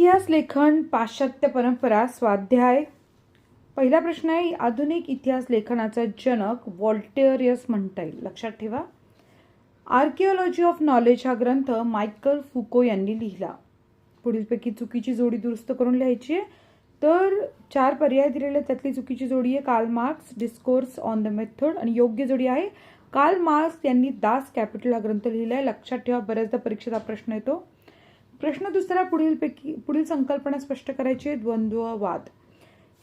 इतिहास लेखन पाश्चात्य परंपरा स्वाध्याय. पहिला प्रश्न आहे आधुनिक इतिहास लेखनाचा जनक वॉल्टेअरियस म्हणता येईल. लक्षात ठेवा. आर्किओलॉजी ऑफ नॉलेज हा ग्रंथ मायकल फुको यांनी लिहिला. पुढीलपैकी चुकीची जोडी दुरुस्त करून लिहायची आहे. तर चार पर्याय दिलेले आहेत. त्यातली चुकीची जोडी आहे Karl Marx discourse on the method आणि योग्य जोडी आहे कार्ल मार्क्स यांनी दास कॅपिटल हा ग्रंथ लिहिला आहे लक्षात ठेवा बऱ्याचदा परीक्षेचा प्रश्न येतो. प्रश्न दुसरा पुढीलपैकी पुढील संकल्पना स्पष्ट करायची द्वंद्ववाद.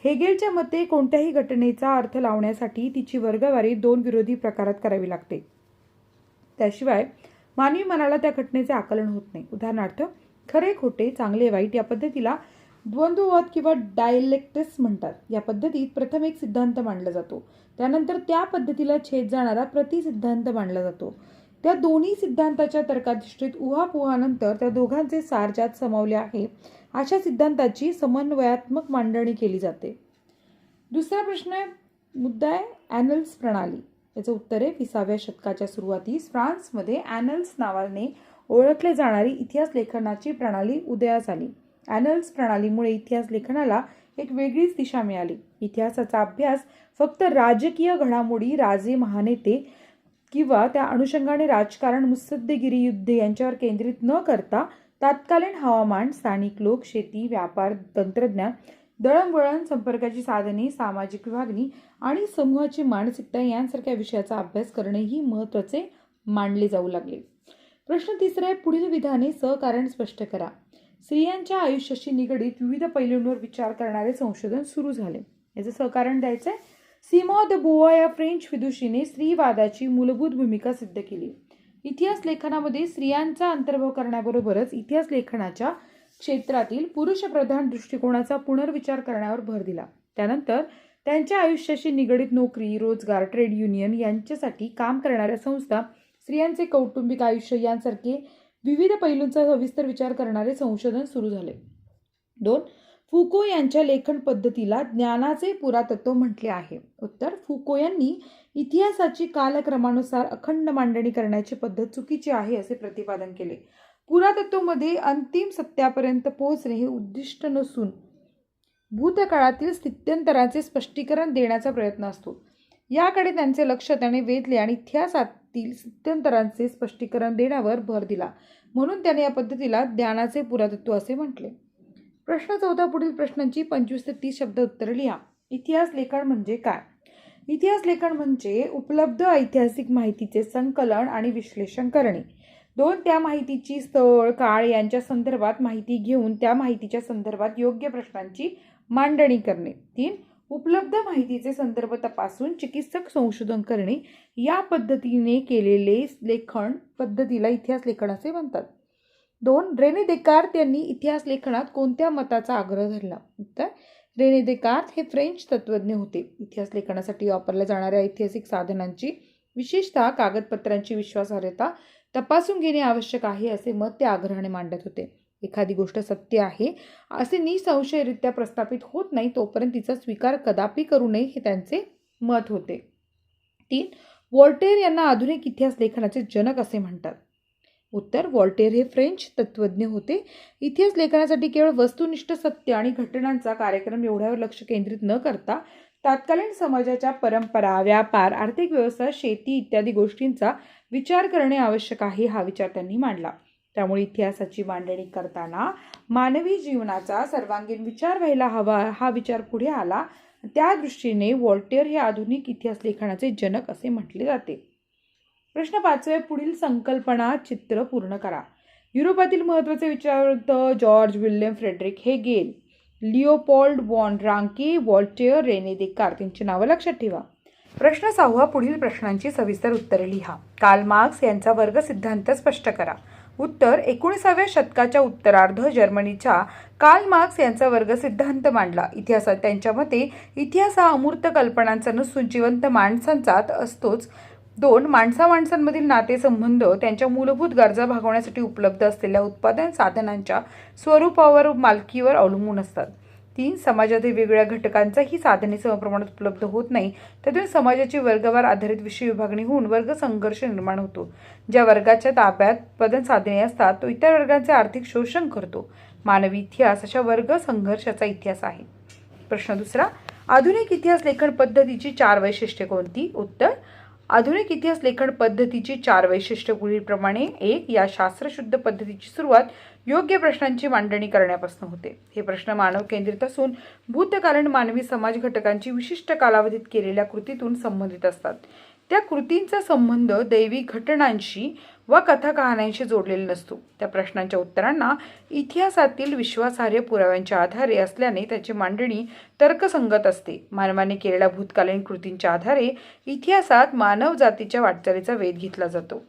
हेगेलच्या मते कोणत्याही घटनेचा अर्थ लावण्यासाठी तिची वर्गवारी दोन विरोधी प्रकारात करावी लागते. त्याशिवाय मानवी मनाला त्या घटनेचे आकलन होत नाही. उदाहरणार्थ खरे खोटे चांगले वाईट या पद्धतीला द्वंद्ववाद किंवा डायलेक्टिस म्हणतात. या पद्धतीत प्रथम एक सिद्धांत मांडला जातो. त्यानंतर त्या पद्धतीला छेद जाणारा प्रतिसिद्धांत मांडला जातो. त्या दोन्ही सिद्धांताच्या तर्काधिष्ठित उहापोहानंतर त्या दोघांचे सार ज्यात आहे. अशा सिद्धांताची समन्वयात्मक मांडणी केली जाते. दुसरा प्रश्न आहे मुद्दा आहे ॲनल्स प्रणाली. याचं उत्तर आहे विसाव्या शतकाच्या सुरुवातीस फ्रान्समध्ये ॲनल्स नावाने ओळखले जाणारी इतिहास लेखनाची प्रणाली उदयास आली ॲनल्स प्रणालीमुळे इतिहास लेखनाला एक वेगळीच दिशा मिळाली. इतिहासाचा अभ्यास फक्त राजकीय घडामोडी राजे महानेते किंवा त्या अनुषंगाने राजकारण मुत्सद्देगिरी युद्ध यांच्यावर केंद्रित न करता तात्कालीन हवामान स्थानिक लोक शेती व्यापार तंत्रज्ञान दळणवळण संपर्काची साधने सामाजिक विभागणी आणि समूहाची मानसिकता यांसारख्या विषयाचा अभ्यास करणेही महत्त्वाचे मानले जाऊ लागले. प्रश्न तिसरा आहे पुढील विधाने सहकारण स्पष्ट करा. स्त्रियांच्या आयुष्याशी निगडीत विविध पैलूंवर विचार करणारे संशोधन सुरू झाले. याचं सहकारण द्यायचं आहे सीमा द बोआ या फ्रेंच विदुषीने स्त्रीवादाची मूलभूत भूमिका सिद्ध केली. इतिहास लेखनामध्ये स्त्रियांचा अंतर्भाव करण्याबरोबरच इतिहास लेखनाच्या क्षेत्रातील पुरुषप्रधान दृष्टिकोनाचा पुनर्विचार करण्यावर भर दिला. त्यानंतर त्यांच्या आयुष्याशी निगडीत नोकरी रोजगार ट्रेड युनियन यांच्यासाठी काम करणाऱ्या संस्था स्त्रियांचे कौटुंबिक आयुष्य यांसारखे विविध पैलूंचा सविस्तर विचार करणारे संशोधन सुरू झाले. दोन फुको यांच्या लेखन पद्धतीला ज्ञानाचे पुरातत्व म्हटले आहे. उत्तर फुको यांनी इतिहासाची कालक्रमानुसार अखंड मांडणी करण्याची पद्धत चुकीची आहे असे प्रतिपादन केले. पुरातत्वमध्ये अंतिम सत्यापर्यंत पोहोचणे हे उद्दिष्ट नसून भूतकाळातील स्थित्यंतराचे स्पष्टीकरण देण्याचा प्रयत्न असतो. याकडे त्यांचे लक्ष त्याने वेधले आणि इतिहासातील स्थित्यंतरांचे स्पष्टीकरण देण्यावर भर दिला. म्हणून त्याने या पद्धतीला ज्ञानाचे पुरातत्व असे म्हटले. प्रश्न चौदा पुढील प्रश्नांची पंचवीस ते तीस शब्द उत्तर लिहा. इतिहास लेखन म्हणजे काय? इतिहास लेखन म्हणजे उपलब्ध ऐतिहासिक माहितीचे संकलन आणि विश्लेषण करणे. दोन त्या माहितीची स्थळ काळ यांच्या संदर्भात माहिती घेऊन त्या माहितीच्या संदर्भात योग्य प्रश्नांची मांडणी करणे. तीन उपलब्ध माहितीचे संदर्भ तपासून चिकित्सक संशोधन करणे. या पद्धतीने केलेले लेखन पद्धतीला इतिहास लेखन असे म्हणतात. दोन रेने देकार्त यांनी इतिहास लेखनात कोणत्या मताचा आग्रह धरला? तर रेने देकार्त हे फ्रेंच तत्त्वज्ञ होते. इतिहास लेखनासाठी वापरल्या जाणाऱ्या ऐतिहासिक साधनांची विशेषतः कागदपत्रांची विश्वासार्हता तपासून घेणे आवश्यक आहे असे मत ते आग्रहाने मांडत होते. एखादी गोष्ट सत्य आहे असे निसंशयरित्या प्रस्थापित होत नाही तोपर्यंत तिचा स्वीकार कदापि करू नये हे त्यांचे मत होते. तीन वॉल्टेर यांना आधुनिक इतिहास लेखनाचे जनक असे म्हणतात. उत्तर वॉल्टेर हे फ्रेंच तत्त्वज्ञ होते. इतिहास लेखनासाठी केवळ वस्तुनिष्ठ सत्य आणि घटनांचा कार्यक्रम एवढ्यावर लक्ष केंद्रित न करता तात्कालीन समाजाच्या परंपरा व्यापार आर्थिक व्यवस्था शेती इत्यादी गोष्टींचा विचार करणे आवश्यक आहे हा विचार त्यांनी मांडला. त्यामुळे इतिहासाची मांडणी करताना मानवी जीवनाचा सर्वांगीण विचार व्हायला हवा हा विचार पुढे आला. त्या दृष्टीने वॉल्टेअर हे आधुनिक इतिहास लेखनाचे जनक असे म्हटले जाते. प्रश्न पाचवे पुढील संकल्पना चित्र पूर्ण करा. युरोपातील महत्त्वाचे विचारवंत George William Frederick Hegel Leopold von Ranke Voltaire René Descartes यांची नावं लक्षात ठेवा. प्रश्न सहावा पुढील प्रश्नांची सविस्तर उत्तरे लिहा. काल मार्क्स यांचा वर्ग सिद्धांत स्पष्ट करा. उत्तर एकोणीसाव्या शतकाच्या उत्तरार्ध जर्मनीच्या काल मार्क्स यांचा वर्ग सिद्धांत मांडला. इतिहासात त्यांच्या मते इतिहास हा अमूर्त कल्पनांचा नसून जिवंत माणसांचाच असतोच. दोन माणसा माणसांमधील नातेसंबंध त्यांच्या मूलभूत गरजा भागवण्यासाठी उपलब्ध असलेल्या उत्पादन साधनांच्या स्वरूपावर मालकीवर अवलंबून असतात. तीन समाजातील वेगवेगळ्या घटकांचाही साधने समप्रमाणात उपलब्ध होत नाही त्यातून समाजाची वर्गवार आधारित विषय विभागणी होऊन वर्ग संघर्ष निर्माण होतो. ज्या वर्गाच्या ताब्यात उत्पादन साधने असतात तो इतर वर्गांचे आर्थिक शोषण करतो. मानवी इतिहास अशा वर्ग संघर्षाचा इतिहास आहे. प्रश्न दुसरा आधुनिक इतिहास लेखन पद्धतीची चार वैशिष्ट्ये कोणती? उत्तर आधुनिक इतिहास लेखन पद्धतीची चार वैशिष्ट्य पुढीलप्रमाणे एक या शास्त्रशुद्ध पद्धतीची सुरुवात योग्य प्रश्नांची मांडणी करण्यापासून होते. हे प्रश्न मानव केंद्रित असून भूतकालीन मानवी समाज घटकांची विशिष्ट कालावधीत केलेल्या कृतीतून संबंधित असतात. त्या कृतींचा संबंध दैवी घटनांशी व कथा कहाण्यांशी जोडलेला नसतो. त्या प्रश्नांच्या उत्तरांना इतिहासातील विश्वासार्ह पुराव्यांच्या आधारे असल्याने त्याची मांडणी तर्कसंगत असते. मानवाने केलेल्या भूतकालीन कृतींच्या आधारे इतिहासात मानव जातीच्या वाटचालीचा वेध घेतला जातो.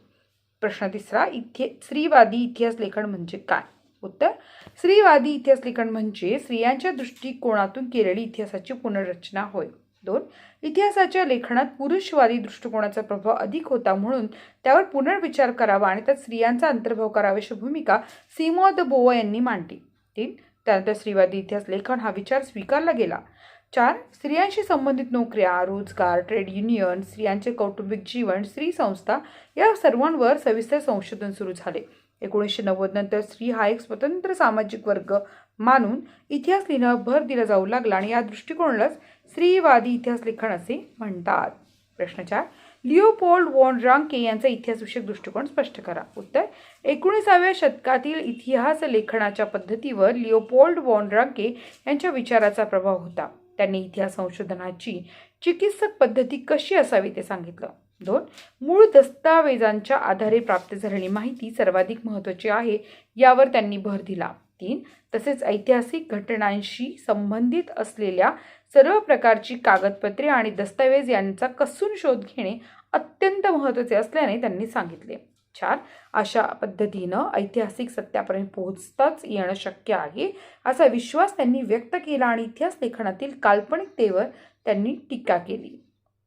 प्रश्न तिसरा इथे स्त्रीवादी इतिहास लेखन म्हणजे काय? उत्तर स्त्रीवादी इतिहास लेखन म्हणजे स्त्रियांच्या दृष्टिकोनातून केलेली इतिहासाची पुनर्रचना होय. दोन इतिहासाच्या लेखनात पुरुषवादी दृष्टिकोनाचा प्रभाव अधिक होता म्हणून त्यावर पुनर्विचार करावा आणि त्यात स्त्रियांचा अंतर्भाव करावा अशी भूमिका सिमोद बोवा यांनी मांडली. तीन त्यानंतर स्त्रीवादी इतिहास लेखन हा विचार स्वीकारला गेला. चार स्त्रियांशी संबंधित नोकऱ्या रोजगार ट्रेड युनियन स्त्रियांचे कौटुंबिक जीवन स्त्री संस्था या सर्वांवर सविस्तर संशोधन सुरू झाले. एकोणीसशे नव्वद नंतर स्त्री हा एक स्वतंत्र सामाजिक वर्ग मानून इतिहास लिहिण्यावर भर दिला जाऊ लागला आणि या दृष्टिकोनालाच स्त्रीवादी इतिहास लेखन असे म्हणतात. प्रश्न चार. लिओपोल्ड वॉन रांके यांचा इतिहासविषयक दृष्टिकोन स्पष्ट करा. उत्तर. एकोणीसाव्या शतकातील इतिहास लेखनाच्या पद्धतीवर लिओपोल्ड वॉन रांके यांच्या विचाराचा प्रभाव होता. त्यांनी इतिहास संशोधनाची चिकित्सक पद्धती कशी असावी ते सांगितलं. दोन. मूळ दस्तावेजांच्या आधारे प्राप्त झालेली माहिती सर्वाधिक महत्त्वाची आहे यावर त्यांनी भर दिला. तीन तसेच ऐतिहासिक घटनांशी संबंधित असलेल्या सर्व प्रकारची कागदपत्रे आणि दस्तऐवज यांचा कसून शोध घेणे अत्यंत महत्त्वाचे असल्याने त्यांनी सांगितले. चार अशा पद्धतीनं ऐतिहासिक सत्यापर्यंत पोहोचताच येणं शक्य आहे असा विश्वास त्यांनी व्यक्त केला आणि इतिहास लेखनातील काल्पनिकतेवर त्यांनी टीका केली.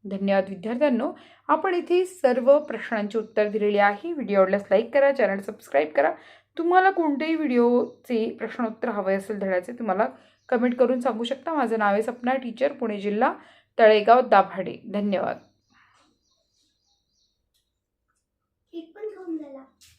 धन्यवाद विद्यार्थ्यांनो. आपण इथे सर्व प्रश्नांची उत्तर दिलेली आहे. व्हिडिओ आवडल्यास लाईक करा चॅनल सबस्क्राईब करा. तुम्हाला कोणतेही व्हिडिओचे प्रश्नोत्तर हवे असेल धड्याचे तुम्हाला कमेंट करून सांगू शकता. माझं नाव आहे सपना टीचर पुणे जिल्हा तळेगाव दाभाडे. धन्यवाद.